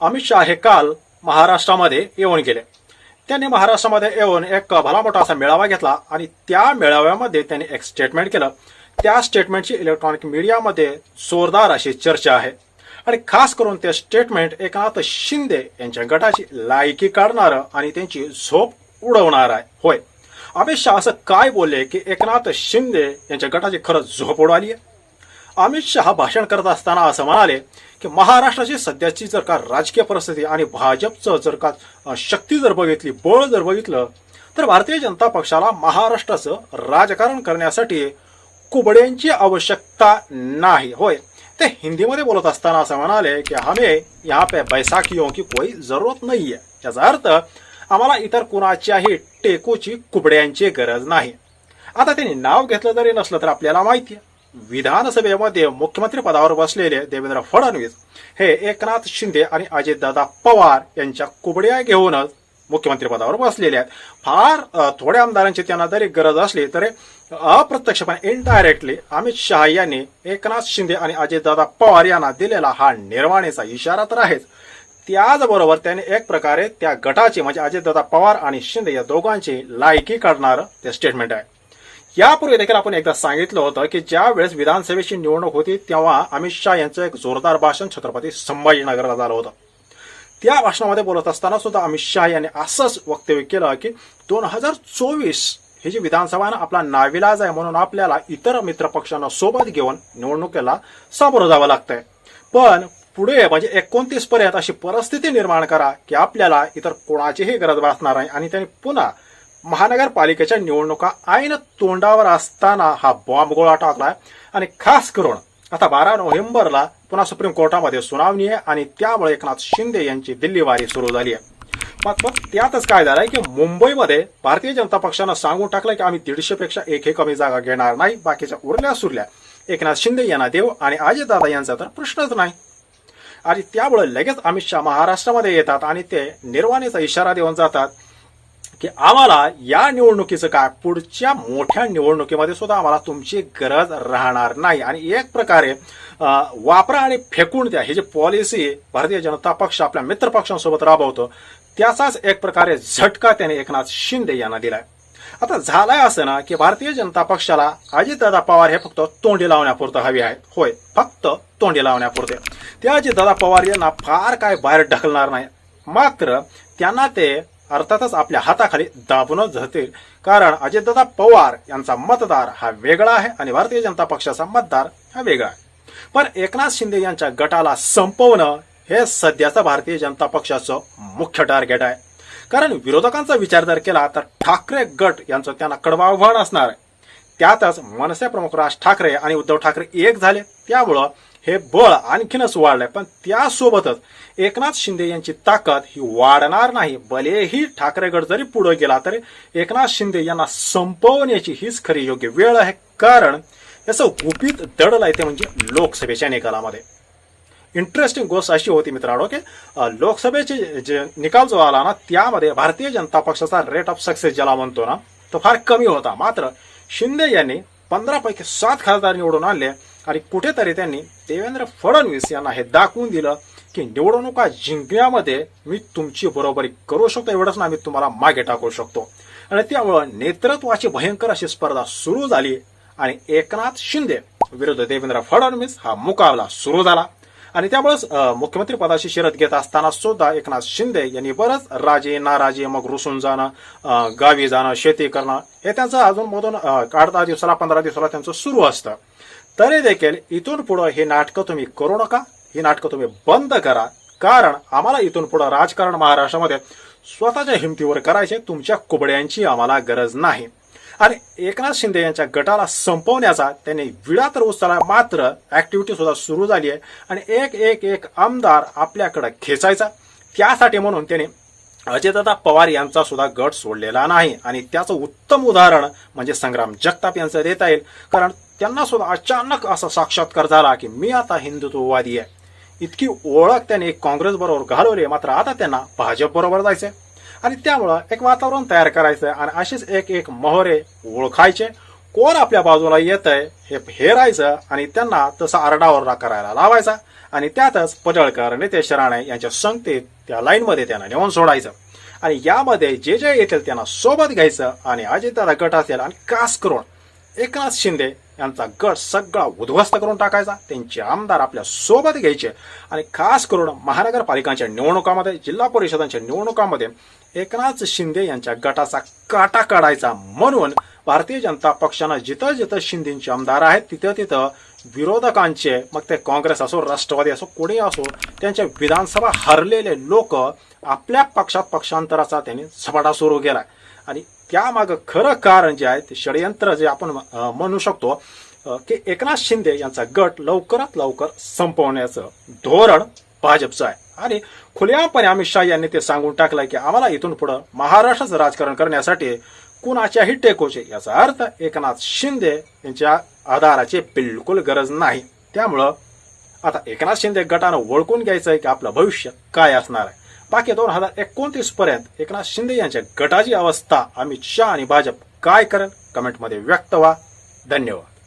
अमित शाह हे काल महाराष्ट्रामध्ये येऊन गेले. त्यांनी महाराष्ट्रामध्ये येऊन एक भला मोठा असा मेळावा घेतला आणि त्या मेळाव्यामध्ये त्यांनी एक स्टेटमेंट केलं. त्या स्टेटमेंटची इलेक्ट्रॉनिक मीडियामध्ये जोरदार अशी चर्चा आहे. आणि खास करून ते स्टेटमेंट एकनाथ शिंदे यांच्या गटाची लायकी काढणारं आणि त्यांची झोप उडवणार आहे. होय. अमित शहा असं काय बोलले की एकनाथ शिंदे यांच्या गटाची खरंच झोप उडाली आहे? अमित शहा भाषण करत असताना असं म्हणाले की महाराष्ट्राची सध्याची जर का राजकीय परिस्थिती आणि भाजपचं जर का शक्ती जर बघितली बळ जर बघितलं तर भारतीय जनता पक्षाला महाराष्ट्राचं राजकारण करण्यासाठी कुबड्यांची आवश्यकता नाही. होय. ते हिंदीमध्ये बोलत असताना असं म्हणाले की हमे यहाँ पे बैसाखियों की कोई जरूरत नाही आहे याचा अर्थ आम्हाला इतर कुणाच्याही टेकोची कुबड्यांची गरज नाही. आता त्यांनी नाव घेतलं जरी नसलं तर आपल्याला माहिती आहे. विधानसभेमध्ये मुख्यमंत्री पदावर बसलेले देवेंद्र फडणवीस हे एकनाथ शिंदे आणि अजितदादा पवार यांच्या कुबड्या घेऊनच मुख्यमंत्री पदावर बसलेले आहेत. फार थोड्या आमदारांची त्यांना जरी गरज असली तरी अप्रत्यक्षपणे इनडायरेक्टली अमित शहा यांनी एकनाथ शिंदे आणि अजितदादा पवार यांना दिलेला हा निर्वाणीचा इशारा तर आहेच. त्याचबरोबर त्याने एक प्रकारे त्या गटाची म्हणजे अजितदादा पवार आणि शिंदे या दोघांची लायकी काढणारं ते स्टेटमेंट आहे. यापूर्वी देखील आपण एकदा सांगितलं होतं की ज्या वेळेस विधानसभेची निवडणूक होती तेव्हा अमित शहा यांचं एक जोरदार भाषण छत्रपती संभाजीनगरला झालं होतं. त्या भाषणामध्ये बोलत असताना सुद्धा अमित शहा यांनी असंच वक्तव्य केलं की दोन हजार चोवीस ही जी विधानसभा ना आपला नाविलाज आहे म्हणून आपल्याला इतर मित्र पक्षांना सोबत घेऊन निवडणुकीला सामोरं जावं लागतंय. पण पुढे म्हणजे एकोणतीस पर्यंत अशी परिस्थिती निर्माण करा की आपल्याला इतर कोणाचीही गरज भासणार नाही आणि त्यांनी पुन्हा महानगरपालिकेच्या निवडणुका ऐन तोंडावर असताना हा बॉम्ब गोळा टाकलाय. आणि खास करून आता बारा नोव्हेंबरला पुन्हा सुप्रीम कोर्टामध्ये सुनावणी आहे आणि त्यामुळे एकनाथ शिंदे यांची दिल्ली वारी सुरू झाली आहे. मग त्यातच काय झालंय की मुंबईमध्ये भारतीय जनता पक्षानं सांगून टाकलं की आम्ही दीडशे पेक्षा एकही कमी जागा घेणार नाही बाकीच्या उरल्या सुरल्या. एकनाथ शिंदे यांना देऊ आणि अजितदादा यांचा तर प्रश्नच नाही. आणि त्यामुळे लगेच अमित शहा महाराष्ट्रामध्ये येतात आणि ते निर्वाणीचा इशारा देऊन जातात. की आम्हाला या निवडणुकीचं काय? पुढच्या मोठ्या निवडणुकीमध्ये सुद्धा आम्हाला तुमची गरज राहणार नाही. आणि एक प्रकारे वापरा आणि फेकून द्या. ही जी पॉलिसी भारतीय जनता पक्ष आपल्या मित्र पक्षांसोबत राबवतो त्याचाच एक प्रकारे झटका त्याने एकनाथ शिंदे यांना दिलाय. आता झालाय असं ना की भारतीय जनता पक्षाला अजितदादा पवार हे फक्त तोंडी लावण्यापुरतं हवी आहेत. होय फक्त तोंडी लावण्यापुरते. ते अजितदादा पवार यांना फार काय बाहेर ढकलणार नाही. मात्र त्यांना ते अर्थातच आपल्या हाताखाली दाबूनच जातील कारण अजितदादा पवार यांचा मतदार हा वेगळा आहे आणि भारतीय जनता पक्षाचा मतदार हा वेगळा आहे. पण एकनाथ शिंदे यांच्या गटाला संपवणं हे सध्याचं भारतीय जनता पक्षाचं मुख्य टार्गेट आहे. कारण विरोधकांचा विचार जर केला तर ठाकरे गट यांचं त्यांना कडवा आव्हान असणार आहे. त्यातच मनसे प्रमुख राज ठाकरे आणि उद्धव ठाकरे एक झाले. त्यामुळं हे बळ आणखीनच वाढलंय. पण त्यासोबतच एकनाथ शिंदे यांची ताकद ही वाढणार नाही. भलेही ठाकरेगड जरी पुढे गेला तरी एकनाथ शिंदे यांना संपवण्याची हीच खरी योग्य वेळ आहे. कारण याचं गुपित दडल आहे ते म्हणजे लोकसभेच्या निकालामध्ये. इंटरेस्टिंग गोष्ट अशी होती मित्रांनो की लोकसभेचे जे निकाल जो आला ना त्यामध्ये भारतीय जनता पक्षाचा रेट ऑफ सक्सेस ज्याला म्हणतो ना तो फार कमी होता. मात्र शिंदे यांनी पंधरा पैकी सात खासदार निवडून आणले. आणि कुठेतरी त्यांनी देवेंद्र फडणवीस यांना हे दाखवून दिलं की निवडणुका जिंकण्यामध्ये मी तुमची बरोबरी करू शकतो एवढंच ना मी तुम्हाला मागे टाकू शकतो. आणि त्यामुळं नेतृत्वाची भयंकर अशी स्पर्धा सुरू झाली आणि एकनाथ शिंदे विरुद्ध देवेंद्र फडणवीस हा मुकाबला सुरू झाला. आणि त्यामुळेच मुख्यमंत्री पदाची शरद घेत असताना सुद्धा एकनाथ शिंदे यांनी बरंच राजे नाराजे मग रुसून जाणं गावी जाणं शेती करणं हे त्यांचं अजून मधून आठ दहा दिवसाला पंधरा दिवसाला त्यांचं सुरू असतं. तरी देखील इथून पुढं हे नाटकं तुम्ही करू नका. ही नाटकं तुम्ही बंद करा. कारण आम्हाला इथून पुढं राजकारण महाराष्ट्रामध्ये स्वतःच्या हिमतीवर करायचे तुमच्या कुबड्यांची आम्हाला गरज नाही. आणि एकनाथ शिंदे यांच्या गटाला संपवण्याचा त्यांनी विडा तर उचलला मात्र ऍक्टिव्हिटी सुद्धा सुरू झाली आहे. आणि एक एक एक आमदार आपल्याकडे खेचायचा. त्यासाठी म्हणून त्यांनी अजयदादा पवार यांचा सुद्धा गट सोडलेला नाही. आणि त्याचं उत्तम उदाहरण म्हणजे संग्राम जगताप यांचं देता येईल. कारण त्यांना सुद्धा अचानक असा साक्षात्कार झाला की मी आता हिंदुत्ववादी आहे. इतकी ओळख त्यांनी काँग्रेस बरोबर घालवली मात्र आता त्यांना भाजप बरोबर जायचंय. आणि त्यामुळं एक वातावरण तयार करायचं आणि असेच एक एक मोहरे ओळखायचे. कोण आपल्या बाजूला येत आहे हे हेरायचं आणि त्यांना तसा आरडाओरडा करायला लावायचा. आणि त्यातच पडळकर नितेश राणे यांच्या संगतीत त्या लाईनमध्ये त्यांना नेऊन सोडायचं. आणि यामध्ये जे जे येतील त्यांना सोबत घ्यायचं आणि अजितदादा गट असेल आणि कास करून एकनाथ शिंदे यांचा गट सगळा उद्ध्वस्त करून टाकायचा. त्यांचे आमदार आपल्यासोबत घ्यायचे. आणि खास करून महानगरपालिकांच्या निवडणुकामध्ये जिल्हा परिषदांच्या निवडणुकामध्ये एकनाथ शिंदे यांच्या गटाचा काटा काढायचा म्हणून भारतीय जनता पक्षानं जिथं जिथं शिंदेचे आमदार आहेत तिथं तिथं विरोधकांचे मग ते काँग्रेस असो राष्ट्रवादी असो कोणी असो त्यांच्या विधानसभा हरलेले लोक आपल्या पक्षात पक्षांतराचा त्यांनी सपाटा सुरू केला आणि त्यामागं खरं कारण जे आहे ते षडयंत्र जे आपण म्हणू शकतो की एकनाथ शिंदे यांचा गट लवकरात लवकर संपवण्याचं धोरण भाजपचं आहे. आणि खुल्यापणे अमित शहा यांनी ते सांगून टाकलंय की आम्हाला इथून पुढं महाराष्ट्राचं राजकारण करण्यासाठी कुणाच्याही टेकोचे याचा अर्थ एकनाथ शिंदे यांच्या आधाराची बिलकुल गरज नाही. त्यामुळं आता एकनाथ शिंदे गटानं ओळखून घ्यायचं आहे की आपलं भविष्य काय असणार आहे. बाकी दोन हजार एकोणतीस पर्यंत एकनाथ शिंदे यांच्या गटाची अवस्था अमित शहा आणि भाजप काय करेल? कमेंटमध्ये व्यक्त व्हा. धन्यवाद.